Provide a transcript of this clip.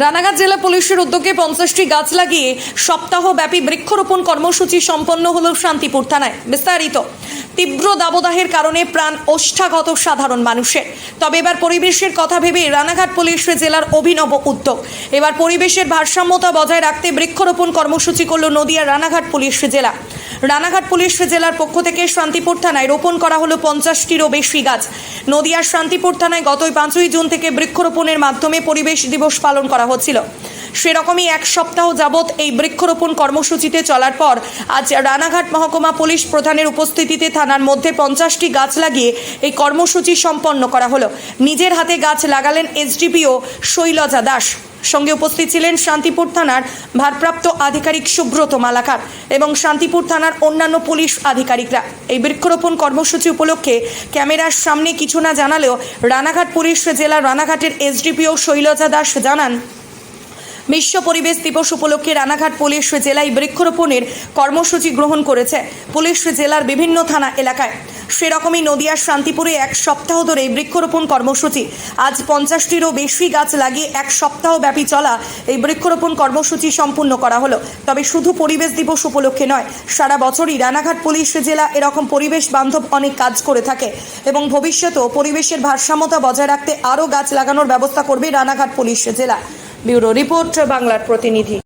রানাঘাট জেলা পুলিশের উদ্যোগে পঞ্চাশটি গাছ লাগিয়ে সপ্তাহব্যাপী বৃক্ষরোপণ কর্মসূচি সম্পন্ন হল শান্তিপুর থানায়। বিস্তারিত। তীব্র দাবদাহের কারণে প্রাণ ওষ্ঠাগত সাধারণ মানুষের। তবে এবার পরিবেশের কথা ভেবে রানাঘাট পুলিশ জেলার অভিনব উদ্যোগ। এবার পরিবেশের ভারসাম্যতা বজায় রাখতে বৃক্ষরোপণ কর্মসূচি করল নদিয়া রানাঘাট পুলিশ জেলা। রানাঘাট পুলিশ জেলার পক্ষ থেকে শান্তিপুর থানায় রোপণ করা হলো পঞ্চাশটিরও বেশি গাছ। নদিয়ার শান্তিপুর থানায় গতই পাঁচই জুন থেকে বৃক্ষরোপণের মাধ্যমে পরিবেশ দিবস পালন করা হচ্ছিল। সেরকমই এক সপ্তাহ যাবৎ এই বৃক্ষরোপণ কর্মসূচিতে চলার পর আজ রানাঘাট মহকুমা পুলিশ প্রধানের উপস্থিতিতে থানার মধ্যে পঞ্চাশটি গাছ লাগিয়ে এই কর্মসূচি সম্পন্ন করা হলো। নিজের হাতে গাছ লাগালেন এসডিপিও শৈলজা দাস। সঙ্গে উপস্থিত ছিলেন শান্তিপুর থানার ভারপ্রাপ্ত আধিকারিক সুব্রত মালাকার এবং শান্তিপুর থানার অন্যান্য পুলিশ আধিকারিকরা। এই বৃক্ষরোপণ কর্মসূচি উপলক্ষে ক্যামেরার সামনে কিছু না জানালেও রানাঘাট পুলিশ জেলার রানাঘাটের এসডিপিও শৈলজা দাস জানান বিশ্ব পরিবেশ দিবস উপলক্ষে রানাঘাট পুলিশ জেলায় বৃক্ষরোপণের কর্মসূচি গ্রহণ করেছে। পুলিশ জেলার বিভিন্ন থানা এলাকায়। সেরকমই নদিয়ার শান্তিপুরে এক সপ্তাহ ধরে বৃক্ষরোপণ কর্মসূচি। আজ পঞ্চাশটিরও বেশি গাছ লাগিয়ে এক সপ্তাহ ব্যাপী চলা এই বৃক্ষরোপণ কর্মসূচি সম্পূর্ণ করা হলো। তবে শুধু পরিবেশ দিবস উপলক্ষে নয়, সারা বছরই রানাঘাট পুলিশ জেলা এরকম পরিবেশ বান্ধব অনেক কাজ করে থাকে এবং ভবিষ্যতেও পরিবেশের ভারসাম্যতা বজায় রাখতে আরও গাছ লাগানোর ব্যবস্থা করবে রানাঘাট পুলিশ জেলা। ব্যুরো রিপোর্ট বাংলার প্রতিনিধি।